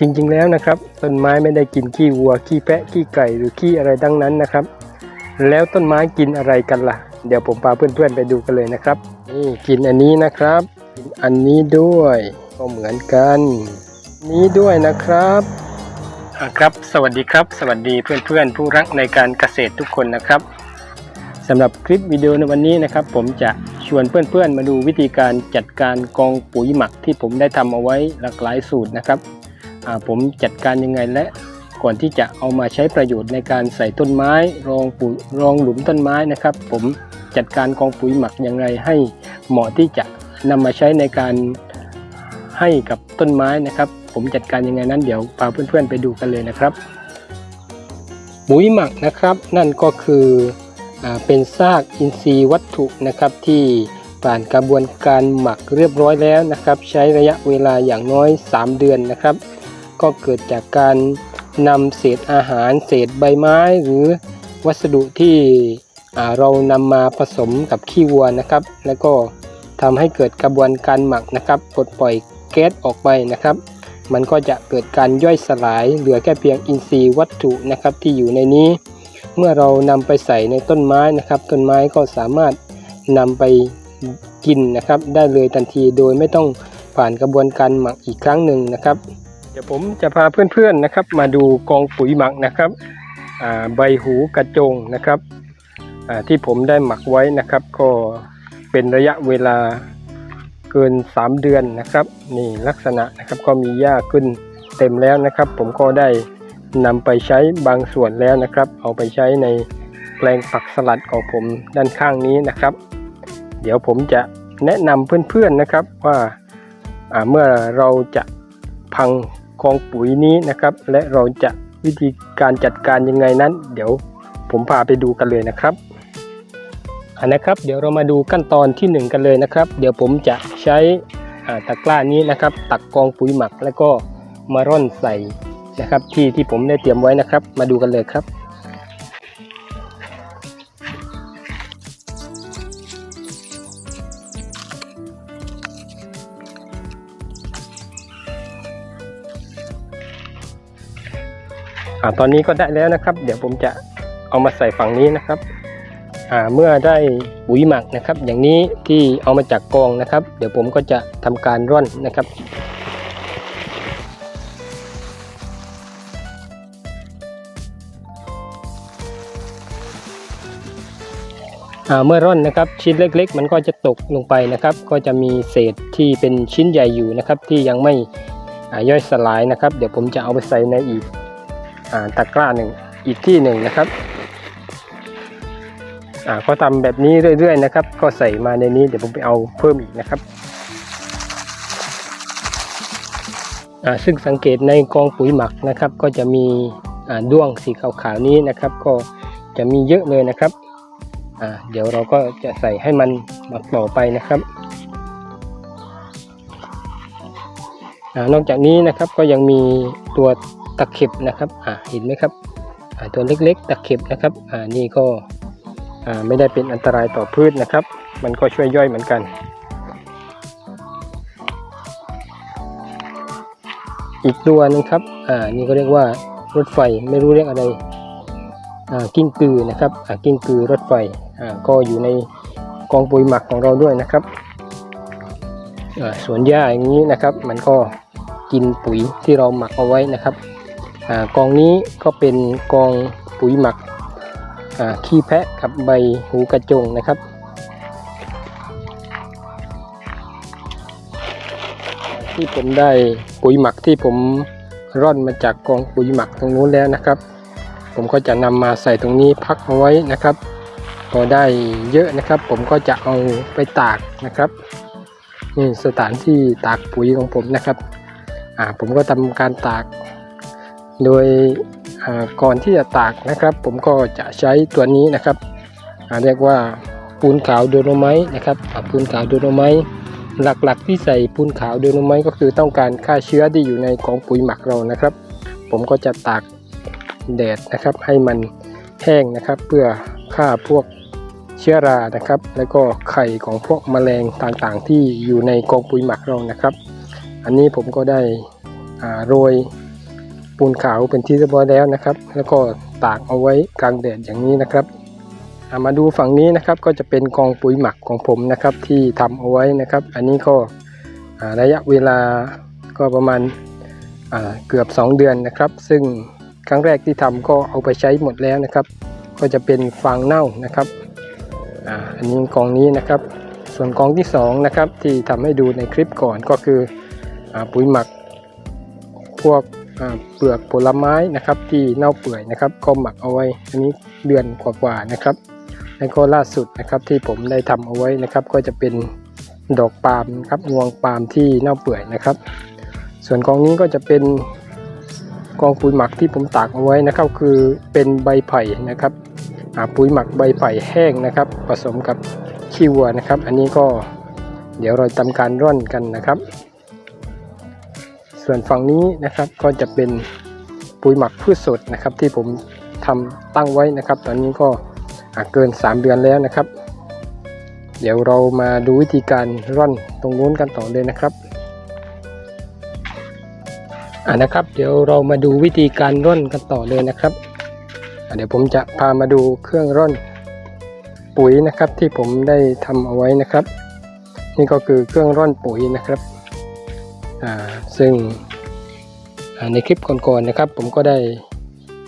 จริงๆแล้วนะครับ ต้นไม้ไม่ได้กินขี้วัว ขี้แพะขี้ไก่หรือขี้อะไรดังนั้นนะครับ แล้วต้นไม้กินอะไรกันล่ะ เดี๋ยวผมพาเพื่อนๆไปดูกันเลยนะครับนี่กินอันนี้นะครับ กินอันนี้ด้วยก็เหมือนกัน นี้ด้วยนะครับครับ สวัสดีครับ สวัสดีเพื่อนๆ ผู้รักในการเกษตรทุกคนนะครับสำหรับคลิปวิดีโอในวันนี้นะครับ ผมจะชวนเพื่อนๆ มาดูวิธีการจัดการกองปุ๋ยหมักที่ผมได้ทำเอาไว้หลากหลายสูตรนะครับ ผมจัดการยังไงและก่อนที่จะเอามาใช้ประโยชน์ในการใส่ต้นไม้ รองปุ๋ยรองหลุมต้นไม้นะครับ ผมจัดการกองปุ๋ยหมักยังไงให้เหมาะที่จะนำมาใช้ในการให้กับต้นไม้นะครับ ผมจัดการยังไงนั้นเดี๋ยวพาเพื่อนๆไปดูกันเลยนะครับปุ๋ยหมักนะครับนั่นก็คืออาเป็นซากอินทรีย์วัตถุนะครับที่ผ่านกระบวนการหมักเรียบร้อยแล้วนะครับ ใช้ระยะเวลาอย่างน้อย 3 เดือนนะครับ ก็เกิดจากการนำเศษอาหารเศษใบไม้หรือวัสดุที่เรานำมาผสมกับขี้วัวนะครับ แล้วก็ทำให้เกิดกระบวนการหมักนะครับปลดปล่อยแก๊สออกไปนะครับ มันก็จะเกิดการย่อยสลาย เหลือแค่เพียงอินทรีย์วัตถุนะครับที่อยู่ในนี้ เมื่อเรานำไปใส่ในต้นไม้นะครับ ต้นไม้ก็สามารถนำไปกินนะครับ ได้เลยทันทีโดยไม่ต้องผ่านกระบวนการหมักอีกครั้งหนึ่งนะครับ ดี๋ยวผมจะพาเพื่อนๆนะครับ มาดูกองปุ๋ยหมักนะครับใบหูกระจงนะครับที่ผมได้หมักไว้นะครับ ก็เป็นระยะเวลาเกิน 3 เดือนนะครับ นี่ลักษณะนะครับก็มีหญ้าขึ้นเต็มแล้วนะครับ ผมก็ได้นำไปใช้บางส่วนแล้วนะครับ เอาไปใช้ในแปลงผักสลัดของผมด้านข้างนี้นะครับ เดี๋ยวผมจะแนะนำเพื่อนๆนะครับว่าเมื่อเราจะพัง กองปุ๋ยนี้นะครับ และเราจะวิธีการจัดการยังไงนั้น เดี๋ยวผมพาไปดูกันเลยนะครับอันนะครับ เดี๋ยวเรามาดูขั้นตอนที่หนึ่งกันเลยนะครับ เดี๋ยวผมจะใช้ตะกร้านี้นะครับ ตักกองปุ๋ยหมักแล้วก็มาร่อนใส่นะครับ ที่ที่ผมได้เตรียมไว้นะครับ มาดูกันเลยครับ อ่าตอนนี้ก็ได้แล้วนะครับ เดี๋ยวผมจะเอามาใส่ฝั่งนี้นะครับอ่าเมื่อได้ปุ๋ยหมักนะครับ อย่างนี้ที่เอามาจากกองนะครับ เดี๋ยวผมก็จะทำการร่อนนะครับอ่าเมื่อร่อนนะครับชิ้นเล็ก ๆ มันก็จะตกลงไปนะครับ ก็จะมีเศษที่เป็นชิ้นใหญ่อยู่นะครับ ที่ยังไม่ย่อยสลายนะครับ เดี๋ยวผมจะเอาไปใส่ในอีก ตะกร้าหนึ่งอีกที่หนึ่งนะครับอ่าก็ทำแบบนี้เรื่อยๆนะครับ ก็ใส่มาในนี้เดี๋ยวผมไปเอาเพิ่มอีกนะครับอ่าซึ่งสังเกตในกองปุ๋ยหมักนะครับ ก็จะมีอ่าด้วงสีขาวๆนี้นะครับ ก็จะมีเยอะเลยนะครับอ่าเดี๋ยวเราก็จะใส่ให้มันหมักต่อไปนะครับอานอกจากนี้นะครับก็ยังมีตัว ตะเข็บนะครับอ่าเห็นไหมครับอ่าตัวเล็กๆ ตะเข็บนะครับอ่านี่ก็อ่าไม่ได้เป็นอันตรายต่อพืชนะครับ มันก็ช่วยย่อยเหมือนกัน อีกตัวหนึงครับอ่านี่ก็เรียกว่ารถไฟไม่รู้เรียกอะไรอ่ากิ้งกือนะครับอ่ากิ้งกือรถไฟอ่าก็อยู่ในกองปุ๋ยหมักของเราด้วยนะครับอ่าสวนหญ้าอย่างนี้นะครับ มันก็กินปุ๋ยที่เราหมักเอาไว้นะครับ อกองนี้ก็เป็นกองปุ๋ยหมักขี้แพะกับใบหูกระจงนะครับที่ผมได้ปุ๋ยหมักที่ผมร่อนมาจากกองปุ๋ยหมักตรงนู้นแล้วนะครับ ผมก็จะนำมาใส่ตรงนี้พักเอาไว้นะครับพอได้เยอะนะครับ ผมก็จะเอาไปตากนะครับนี่สถานที่ตากปุ๋ยของผมนะครับอ่าผมก็ทำการตาก โดยก่อนที่จะตากนะครับ ผมก็จะใช้ตัวนี้นะครับเรียกว่าปูนขาวโดโนไมต์นะครับปูนขาวโดโนไมต์หลักๆ ที่ใส่ปูนขาวโดโนไมต์ก็คือต้องการฆ่าเชื้อที่อยู่ในกองปุ๋ยหมักเรานะครับ ผมก็จะตากแดดนะครับ ให้มันแห้งนะครับ เพื่อฆ่าพวกเชื้อรานะครับ แล้วก็ไข่ของพวกแมลงต่างๆ ที่อยู่ในกองปุ๋ยหมักเรานะครับ อันนี้ผมก็ได้โรย ปูนขาวเป็นที่เรียบร้อยแล้วนะครับ แล้วก็ตากเอาไว้กลางแดดอย่างนี้นะครับามาดูฝั่งนี้นะครับก็จะเป็นกองปุ๋ยหมักของผมนะครับที่ทำเอาไว้นะครับ อันนี้ก็ระยะเวลาก็ประมาณาเกือบ 2 เดือนนะครับ ซึ่งครั้งแรกที่ทำก็เอาไปใช้หมดแล้วนะครับ ก็จะเป็นฟางเน่านะครับอ,อันนี้กองนี้นะครับ ส่วนกองที่สองนะครับที่ทำให้ดูในคลิปก่อนก็คืออปุ๋ยหมักพวก เปลือกผลไม้นะครับที่เน่าเปื่อยนะครับ ก็หมักเอาไว้ อันนี้เดือนกว่าๆนะครับ แล้วก็ล่าสุดนะครับที่ผมได้ทำเอาไว้นะครับ ก็จะเป็นดอกปาล์มครับงวงปาล์มที่เน่าเปื่อยนะครับ ส่วนกองนี้ก็จะเป็นกองปุ๋ยหมักที่ผมตากเอาไว้นะครับ คือเป็นใบไผ่นะครับปุ๋ยหมักใบไผ่แห้งนะครับ ผสมกับขี้วัวนะครับ อันนี้ก็เดี๋ยวเราทำการร่อนกันนะครับ ส่วนฝั่งนี้นะครับก็จะเป็นปุ๋ยหมักพืชสดนะครับ ที่ผมทำตั้งไว้นะครับ ตอนนี้ก็เกิน 3 เดือนแล้วนะครับ เดี๋ยวเรามาดูวิธีการร่อนตรงนู้นกันต่อเลยนะครับอ่านะครับ เดี๋ยวเรามาดูวิธีการร่อนกันต่อเลยนะครับเดี๋ยวผมจะพามาดูเครื่องร่อนปุ๋ยนะครับที่ผมได้ทำเอาไว้นะครับ นี่ก็คือเครื่องร่อนปุ๋ยนะครับ ซึ่งในคลิปก่อนๆนะครับ ผมก็ได้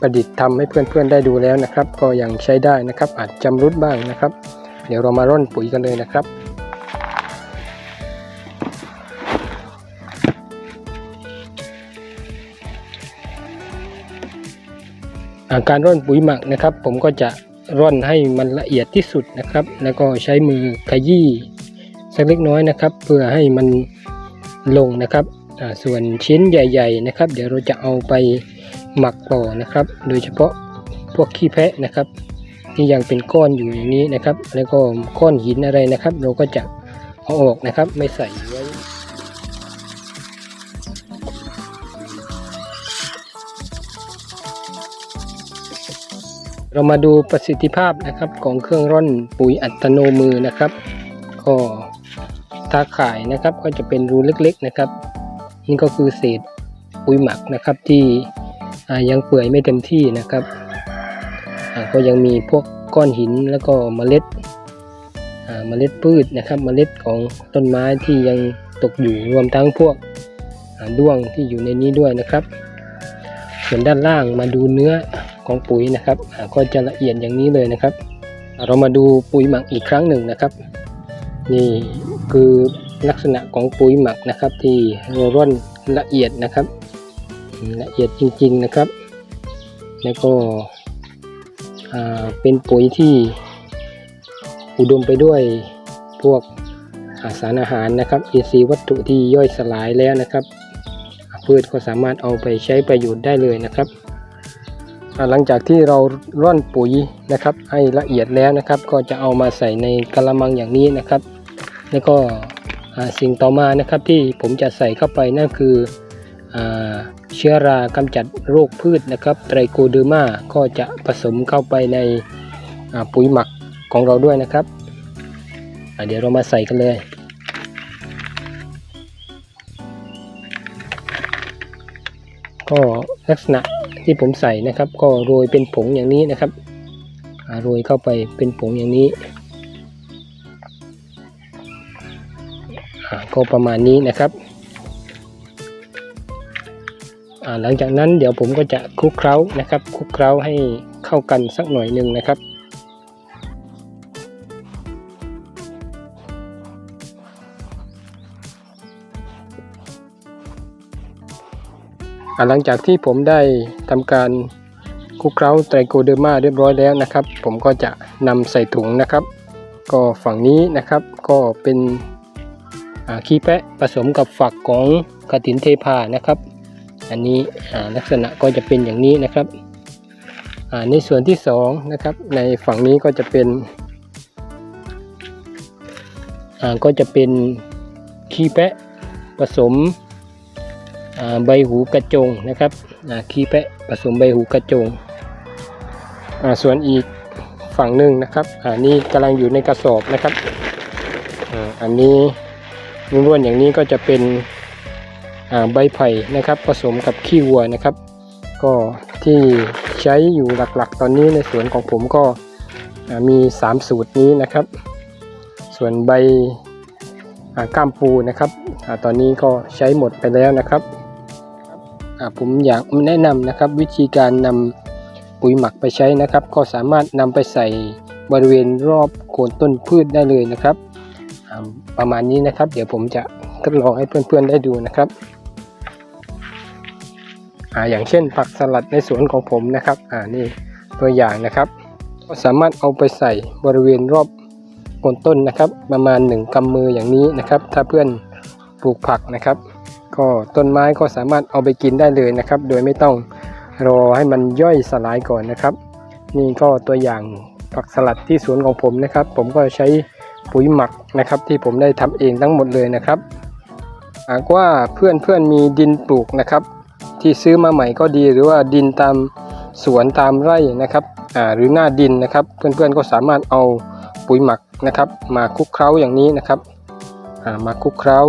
ประดิษฐ์ทำให้เพื่อนๆได้ดูแล้วนะครับ ก็ยังใช้ได้นะครับ อาจจำรุดบ้างนะครับ เดี๋ยวเรามาร่อนปุ๋ยกันเลยนะครับาการร่อนปุ๋ยหมักนะครับ ผมก็จะร่อนให้มันละเอียดที่สุดนะครับ แล้วก็ใช้มือขยี้สักเล็กน้อยนะครับ เพื่อให้มัน ลงนะครับส่วนชิ้นใหญ่ๆนะครับ เดี๋ยวเราจะเอาไปหมักต่อนะครับ โดยเฉพาะพวกขี้แพะนะครับที่ยังเป็นก้อนอยู่อย่างนี้นะครับ แล้วก็ก้อนหินอะไรนะครับ เราก็จะเอาออกนะครับไม่ใส่ไว้เรามาดูประสิทธิภาพนะครับของเครื่องร่อนปุ๋ยอัตโนมือนะครับ ก็ ตาข่ายนะครับ ก็จะเป็นรูเล็กๆนะครับ นี่ก็คือเศษปุ๋ยหมักนะครับที่ยังเปื่อยไม่เต็มที่นะครับก็ยังมีพวกก้อนหินแล้วก็เมล็ดเมล็ดพืชนะครับเมล็ดของต้นไม้ที่ยังตกอยู่รวมทั้งพวกด้วงที่อยู่ในนี้ด้วยนะครับ ส่วนด้านล่างมาดูเนื้อของปุ๋ยนะครับก็จะละเอียดอย่างนี้เลยนะครับ เรามาดูปุ๋ยหมักอีกครั้งหนึ่งนะครับ นี่ คือลักษณะของปุ๋ยหมักนะครับ ที่ร่อนละเอียดนะครับ ละเอียดจริงๆนะครับ แล้วก็เป็นปุ๋ยที่อุดมไปด้วยพวกาสารอาหารนะครับอินทรีย์วัตถุที่ย่อยสลายแล้วนะครับ พืชก็สามารถเอาไปใช้ประโยชน์ได้เลยนะครับ หลังจากที่เราร่อนปุ๋ยนะครับ ให้ละเอียดแล้วนะครับ ก็จะเอามาใส่ในกระมังอย่างนี้นะครับ แล้วก็สิ่งต่อมานะครับที่ผมจะใส่เข้าไปนั่นคืออเชื้อรากำจัดโรคพืชนะครับ ไตรโกเดอร์มาก็จะผสมเข้าไปในปุ๋ยหมักของเราด้วยนะครับ เดี๋ยวเรามาใส่กันเลย ก็ลักษณะที่ผมใส่นะครับ ก็โรยเป็นผงอย่างนี้นะครับโรยเข้าไปเป็นผงอย่างนี้ ก็ประมาณนี้นะครับหลังจากนั้นเดี๋ยวผมก็จะคลุกเคล้านะครับคลุกเคล้าให้เข้ากันสักหน่อยหนึ่งนะครับหลังจากที่ผมได้ทำการคลุกเคล้าไตรโกเดอร์มาเรียบร้อยแล้วนะครับ ผมก็จะนำใส่ถุงนะครับ ก็ฝั่งนี้นะครับก็เป็น ขี้แปะผสมกับฝักของกระถินเทพานะครับ อันนี้ลักษณะก็จะเป็นอย่างนี้นะครับในส่วนที่สองนะครับในฝั่งนี้ก็จะเป็นก็จะเป็นขี้แปะผสมใบหูกระจงนะครับขี้แปะผสมใบหูกระจง ส่วนอีกฝั่งหนึ่งนะครับอ่านี่กำลังอยู่ในกระสอบนะครับอันนี้ ล้วนๆอย่างนี้ก็จะเป็นใบไผ่นะครับ ผสมกับขี้วัวนะครับ ก็ที่ใช้อยู่หลักๆ ตอนนี้ในสวนของผมก็อ่ามี 3 สูตรนี้นะครับ ส่วนใบก้ามปูนะครับอตอนนี้ก็ใช้หมดไปแล้วนะครับผมอยากแนะนำนะครับวิธีการนำปุ๋ยหมักไปใช้นะครับ ก็สามารถนำไปใส่บริเวณรอบโคนต้นพืชได้เลยนะครับ ประมาณนี้นะครับ เดี๋ยวผมจะทดลองให้เพื่อนๆได้ดูนะครับอ่าอย่างเช่นผักสลัดในสวนของผมนะครับอ่านี่ตัวอย่างนะครับ ก็สามารถเอาไปใส่บริเวณรอบโคนต้นนะครับ ประมาณ 1กำมืออย่างนี้นะครับ ถ้าเพื่อนปลูกผักนะครับ ก็ต้นไม้ก็สามารถเอาไปกินได้เลยนะครับ โดยไม่ต้องรอให้มันย่อยสลายก่อนนะครับ นี่ก็ตัวอย่างผักสลัดที่สวนของผมนะครับ ผมก็ใช้ ปุ๋ยหมักนะครับ ที่ผมได้ทำเองทั้งหมดเลยนะครับหากว่าเพื่อนเพื่อนมีดินปลูกนะครับ ที่ซื้อมาใหม่ก็ดีหรือว่าดินตามสวนตามไร่นะครับหรือหน้าดินนะครับ เพื่อนๆก็สามารถเอาปุ๋ยหมักนะครับ มาคลุกเคล้าอย่างนี้นะครับมาคลุกเคล้า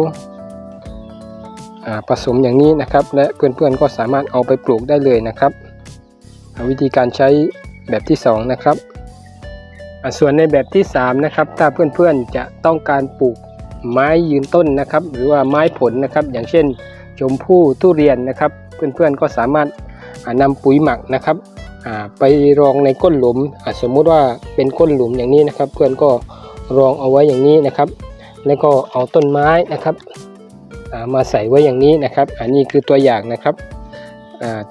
ผสมอย่างนี้นะครับ และเพื่อนๆก็สามารถเอาไปปลูกได้เลยนะครับ วิธีการใช้แบบที่สองนะครับ ส่วนในแบบที่สามนะครับ ถ้าเพื่อนๆจะต้องการปลูกไม้ยืนต้นนะครับ หรือว่าไม้ผลนะครับ อย่างเช่นชมพู่ทุเรียนนะครับ เพื่อนๆก็สามารถอ่านำปุ๋ยหมักนะครับไปรองในก้นหลุมสมมุติว่าเป็นก้นหลุมอย่างนี้นะครับ เพื่อนก็รองเอาไว้อย่างนี้นะครับ แล้วก็เอาต้นไม้นะครับมาใส่ไว้อย่างนี้นะครับ อันนี้คือตัวอย่างนะครับ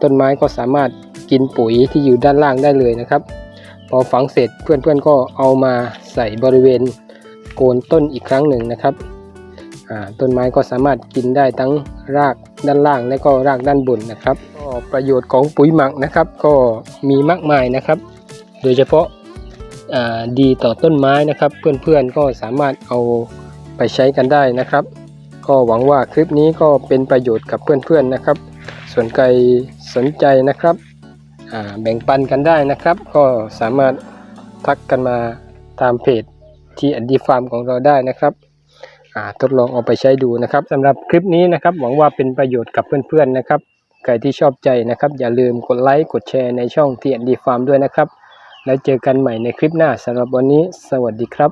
ต้นไม้ก็สามารถกินปุ๋ยที่อยู่ด้านล่างได้เลยนะครับ พอฝังเสร็จเพื่อนๆก็เอามาใส่บริเวณโคนต้นอีกครั้งหนึ่งนะครับต้นไม้ก็สามารถกินได้ทั้งรากด้านล่างและก็รากด้านบนนะครับก็ประโยชน์ของปุ๋ยหมักนะครับ ก็มีมากมายนะครับ โดยเฉพาะาดีต่อต้นไม้นะครับ เพื่อนๆก็สามารถเอาไปใช้กันได้นะครับ ก็หวังว่าคลิปนี้ก็เป็นประโยชน์กับเพื่อนๆนะครับ ส่วนใครสนใจนะครับ แบ่งปันกันได้นะครับ ก็สามารถทักกันมาตามเพจที่อันดีฟาร์มของเราได้นะครับทดลองเอาไปใช้ดูนะครับสำหรับคลิปนี้นะครับ หวังว่าเป็นประโยชน์กับเพื่อนๆนะครับใครที่ชอบใจนะครับ อย่าลืมกดไลค์กดแชร์ในช่อง TND Farm ด้วยนะครับ แล้วเจอกันใหม่ในคลิปหน้าสำหรับวันนี้ สวัสดีครับ